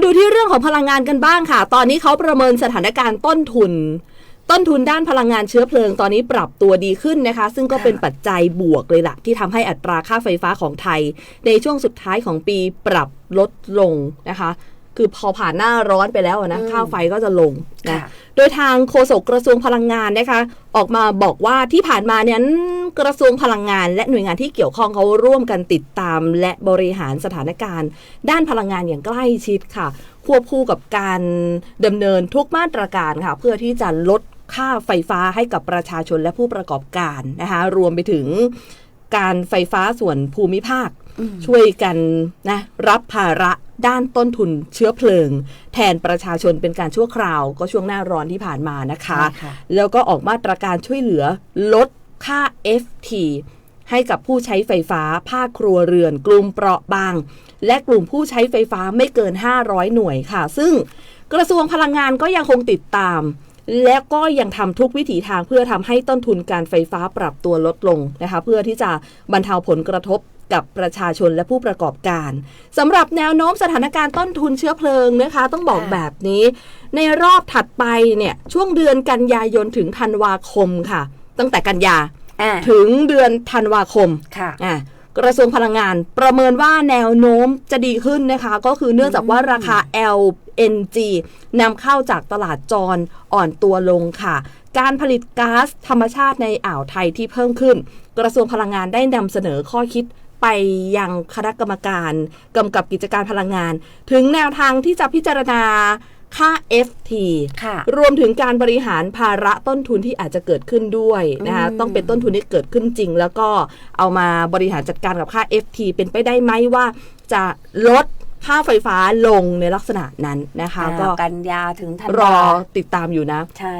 มาดูที่เรื่องของพลังงานกันบ้างค่ะ ตอนนี้เขาประเมินสถานการณ์ต้นทุน ต้นทุนด้านพลังงานเชื้อเพลิงตอนนี้ปรับตัวดีขึ้นนะคะ ซึ่งก็เป็นปัจจัยบวกเลยล่ะ ที่ทำให้อัตราค่าไฟฟ้าของไทย ในช่วงสุดท้ายของปีปรับลดลงนะคะ คือพอผ่านหน้าร้อนไปแล้วอะนะอืมค่าไฟก็จะลงนะค่ะโดยทางโฆษกกระทรวงพลังงานนะคะออกมาบอกว่าที่ผ่านมาเนี่ยกระทรวงพลังงาน และหน่วยงานที่เกี่ยวข้องเขาร่วมกันติดตาม และบริหารสถานการณ์ ด้านพลังงานอย่างใกล้ชิดค่ะ ควบคู่กับการดำเนินทุกมาตรการค่ะ เพื่อที่จะลดค่าไฟฟ้าให้กับประชาชนและผู้ประกอบการนะคะรวมไปถึงการไฟฟ้าส่วนภูมิภาคอืมช่วยกันนะรับภาระ ด้านต้นทุนเชื้อเพลิง แทนประชาชนเป็นการชั่วคราว ก็ช่วงหน้าร้อนที่ผ่านมานะคะใช่ค่ะแล้วก็ออกมาตรการช่วยเหลือลดค่า FT ให้กับผู้ใช้ไฟฟ้าภาคครัวเรือน กลุ่มเปราะบาง และกลุ่มผู้ใช้ไฟฟ้าไม่เกิน 500 หน่วยค่ะ ซึ่งกระทรวงพลังงานก็ยังคงติดตาม และก็ยังทำทุกวิถีทางเพื่อทำให้ต้นทุนการไฟฟ้าปรับตัวลดลงนะคะ เพื่อที่จะบรรเทาผลกระทบ กับประชาชนและผู้ประกอบการสำหรับแนวโน้มสถานการณ์ต้นทุนเชื้อเพลิงนะคะ ต้องบอกค่ะแบบนี้ ในรอบถัดไปเนี่ยช่วงเดือนกันยายนถึงธันวาคมค่ะ ตั้งแต่กันยาอ่าถึงเดือนธันวาคมค่ะอะกระทรวงพลังงานประเมินว่าแนวโน้มจะดีขึ้นนะคะ ก็คือเนื่องจากว่าราคา LNG นำเข้าจากตลาดจรอ่อนตัวลงค่ะ การผลิตก๊าซธรรมชาติในอ่าวไทยที่เพิ่มขึ้น กระทรวงพลังงานได้นำเสนอข้อคิด ไปยังคณะกรรมการกำกับกิจการพลังงาน ถึงแนวทางที่จะพิจารณาค่า FT ค่ะรวมถึงการบริหารภาระต้นทุนที่อาจจะเกิดขึ้นด้วยนะคะอืมต้องเป็นต้นทุนที่เกิดขึ้นจริง แล้วก็เอามาบริหารจัดการกับค่า FT เป็นไปได้ไหมว่าจะลดค่าไฟฟ้าลงในลักษณะนั้นนะคะอ่าก็กันยาถึงธันรวาอติดตามอยู่นะใช่